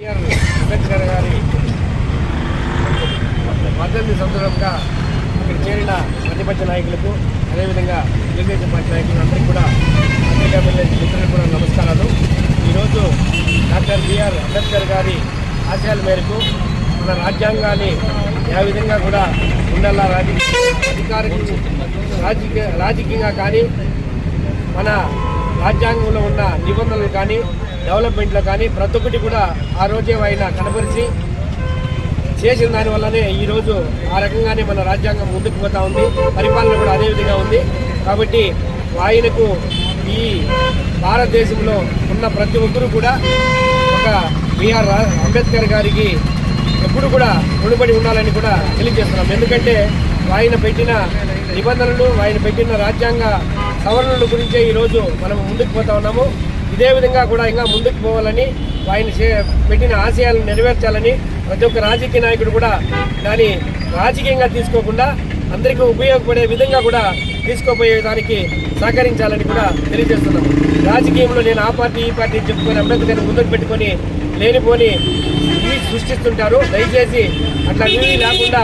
అంబేద్కర్ గారి పద్దెనిమిది సంవత్సరంగా ఇక్కడ చేరిన ప్రతిపక్ష నాయకులకు అదేవిధంగా తెలుగుదేశం పార్టీ నాయకులు అందరికీ కూడా అమెరికా మిత్రులకు కూడా నమస్కారాలు. ఈరోజు డాక్టర్ బిఆర్ అంబేద్కర్ గారి ఆశయాల మేరకు మన రాజ్యాంగాన్ని ఏ విధంగా కూడా ఉండాలా రాజకీయ అధికారిక రాజకీయ రాజకీయంగా కానీ మన రాజ్యాంగంలో ఉన్న నిబంధనలు కానీ డెవలప్మెంట్లో కానీ ప్రతి ఒక్కటి కూడా ఆ రోజే ఆయన కనపరిచి చేసిన దానివల్లనే ఈరోజు ఆ రకంగానే మన రాజ్యాంగం ముందుకు పోతా ఉంది. పరిపాలన కూడా అదే విధంగా ఉంది. కాబట్టి ఆయనకు ఈ భారతదేశంలో ఉన్న ప్రతి ఒక్కరూ కూడా ఒక బిఆర్ అంబేద్కర్ గారికి ఎప్పుడు కూడా రుణపడి ఉండాలని కూడా తెలియజేస్తున్నాం. ఎందుకంటే ఆయన పెట్టిన నిబంధనలు ఆయన పెట్టిన రాజ్యాంగ సవరణల గురించే ఈరోజు మనం ముందుకు పోతా ఉన్నాము. ఇదే విధంగా కూడా ఇంకా ముందుకు పోవాలని ఆయన చే- పెట్టిన ఆశయాలను నెరవేర్చాలని ప్రతి ఒక్క రాజకీయ నాయకుడు కూడా దాన్ని రాజకీయంగా తీసుకోకుండా అందరికీ ఉపయోగపడే విధంగా కూడా తీసుకోపోయే దానికి సహకరించాలని కూడా తెలియజేస్తున్నాం. రాజకీయంలో నేను ఆ పార్టీ ఈ పార్టీ చెప్పుకొని అంబేద్కర్ని ముందుకు పెట్టుకొని లేనిపోని సృష్టిస్తుంటారు. దయచేసి అట్లా లేకుండా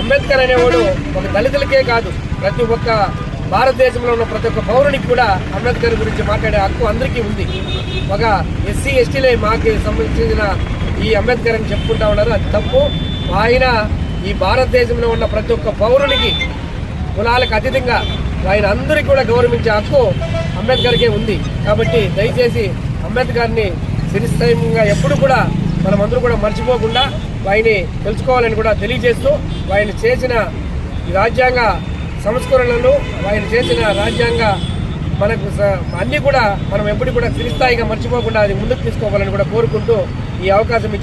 అంబేద్కర్ అనేవాడు ఒక దళితులకే కాదు ప్రతి ఒక్క భారతదేశంలో ఉన్న ప్రతి ఒక్క పౌరునికి కూడా అంబేద్కర్ గురించి మాట్లాడే హక్కు అందరికీ ఉంది. ఒక ఎస్సీ ఎస్టీలే మాకు సంబంధించిన ఈ అంబేద్కర్ అని చెప్పుకుంటా ఉన్నారు. అది తప్పు. ఆయన ఈ భారతదేశంలో ఉన్న ప్రతి ఒక్క పౌరునికి కులాలకు అతీతంగా ఆయన అందరికీ కూడా గౌరవించే హక్కు అంబేద్కర్కే ఉంది. కాబట్టి దయచేసి అంబేద్కర్ని సిరిస్థాయిగా ఎప్పుడు కూడా మనమందరూ కూడా మర్చిపోకుండా వారిని తెలుసుకోవాలని కూడా తెలియజేస్తూ ఆయన చేసిన రాజ్యాంగ సంస్కరణలను ఆయన చేసిన రాజ్యాంగ మనకు స- అన్నీ కూడా మనం ఎప్పుడు కూడా చిరస్థాయిగా మర్చిపోకుండా అది ముందుకు తీసుకోవాలని కూడా కోరుకుంటూ ఈ అవకాశం ఇచ్చి